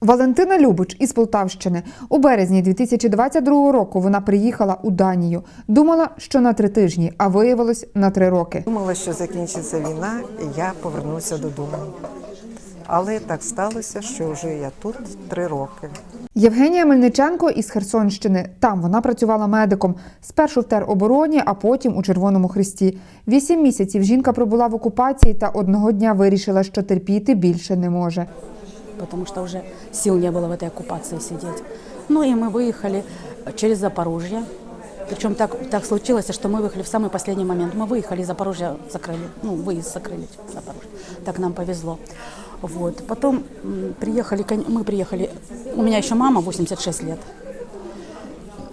Валентина Любич із Полтавщини у березні 2022 року вона приїхала у Данію. Думала, що на три тижні, а виявилось на три роки. Думала, що закінчиться війна, і я повернуся додому. Але так сталося, що вже я тут три роки. Євгенія Мельниченко із Херсонщини. Там вона працювала медиком. Спершу в теробороні, а потім у Червоному Хресті. Вісім місяців жінка пробула в окупації та одного дня вирішила, що терпіти більше не може потому что уже сил не было в этой оккупации сидеть. Ну и мы выехали через Запорожье. Причем так, так случилось, что мы выехали в самый последний момент. Мы выехали из Запорожья, закрыли, ну, выезд закрыли в Запорожье. Так нам повезло. Вот. Потом м, приехали, кон- мы приехали, у меня еще мама 86 лет.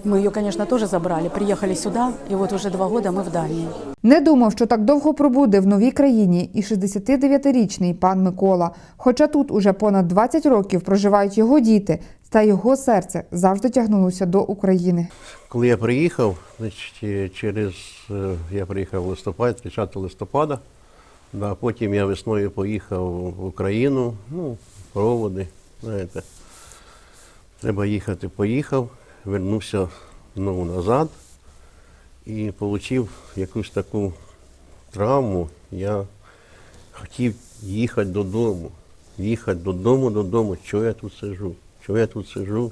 Мы ее, конечно, тоже забрали, приехали сюда, и вот уже два года мы в Дании. Не думав, що так довго пробуде в новій країні і 69-річний пан Микола. Хоча тут уже понад 20 років проживають його діти, та його серце завжди тягнулося до України. Коли я приїхав, значить, е, через е, я приїхав в листопад, 30 листопада. Да, потім я весною поїхав в Україну, ну, проводи, знаєте. Треба їхати, поїхав, вернувся знову назад і отримав якусь таку травму. Я хотів їхати додому. Їхати додому, додому. Чого я тут сижу? Чого я тут сижу?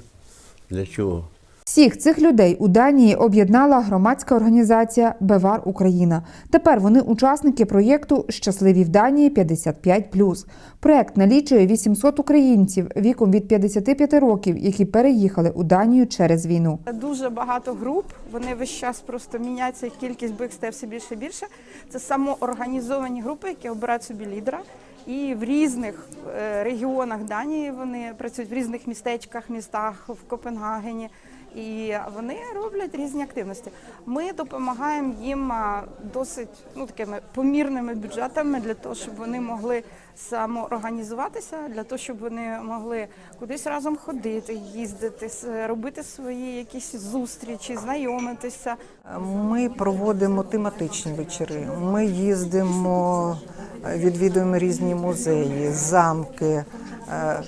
Для чого? Всіх цих людей у Данії об'єднала громадська організація Бевар Україна. Тепер вони учасники проєкту Щасливі в Данії 55+. Проєкт налічує 800 українців віком від 55 років, які переїхали у Данію через війну. Дуже багато груп. Вони весь час просто міняються, їх кількість бих стає все більше і більше. Це самоорганізовані групи, які обирають собі лідера. І в різних е, регіонах Данії вони працюють в різних містечках, містах, в Копенгагені. І вони роблять різні активності. Ми допомагаємо їм досить ну такими помірними бюджетами для того, щоб вони могли самоорганізуватися, для того, щоб вони могли кудись разом ходити, їздити, робити свої якісь зустрічі, знайомитися. Ми проводимо тематичні вечори. Ми їздимо, відвідуємо різні музеї, замки. Е,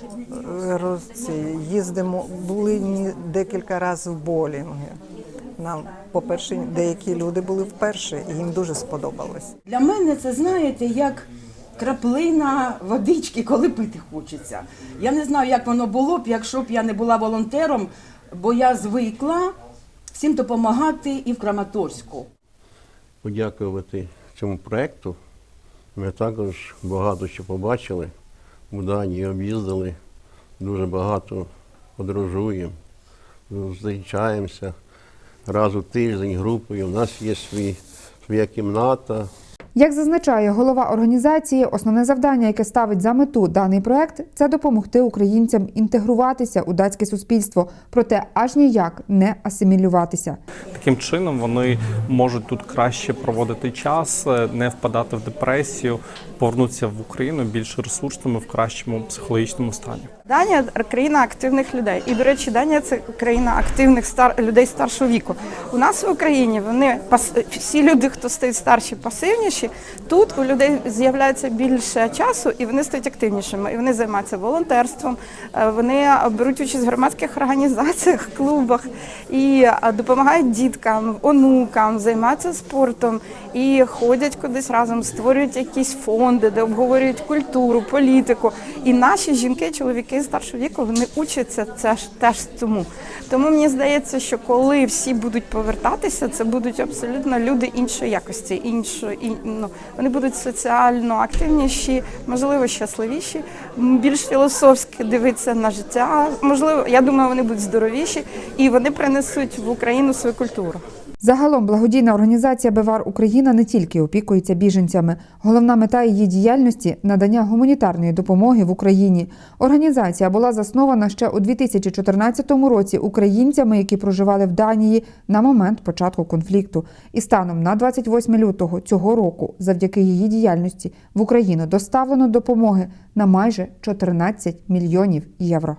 Їздимо, були ні- декілька разів в болінги. Нам, по-перше, деякі люди були вперше, і їм дуже сподобалось. Для мене це, знаєте, як краплина водички, коли пити хочеться. Я не знаю, як воно було б, якщо б я не була волонтером, бо я звикла всім допомагати і в Краматорську. подякувати цьому проєкту. Ми також багато що побачили. В Данії об'їздили, дуже багато подорожуємо, зустрічаємося раз у тиждень групою. У нас є свій, своя кімната, Як зазначає голова організації, основне завдання, яке ставить за мету даний проект, це допомогти українцям інтегруватися у датське суспільство, проте аж ніяк не асимілюватися. Таким чином вони можуть тут краще проводити час, е, не впадати в депресію, повернутися в Україну більш ресурсними в кращому психологічному стані. Данія країна активних людей. І, до речі, Данія це країна активних стар людей старшого віку. У нас в Україні вони пас... всі люди, хто стають старші, пасивніші. Тут у людей з'являється більше часу, і вони стають активнішими. І вони займаються волонтерством, е, вони беруть участь в громадських організаціях, клубах і допомагають діткам, онукам, займаються спортом і ходять кудись разом, створюють якісь фонди, де обговорюють культуру, політику. І наші жінки, чоловіки старшого віку, вони учаться це ж теж цьому. Тому мені здається, що коли всі будуть повертатися, це будуть абсолютно люди іншої якості, іншої і, ну, вони будуть соціально активніші, можливо, щасливіші, більш філософськи дивитися на життя. Можливо, я думаю, вони будуть здоровіші і вони принесуть в Україну свою культуру. Загалом благодійна організація Бевар Україна не тільки опікується біженцями. Головна мета її діяльності надання гуманітарної допомоги в Україні. Організація була заснована ще у 2014 році українцями, які проживали в Данії на момент початку конфлікту. І станом на 28 лютого цього року, завдяки її діяльності, в Україну доставлено допомоги на майже 14 мільйонів євро.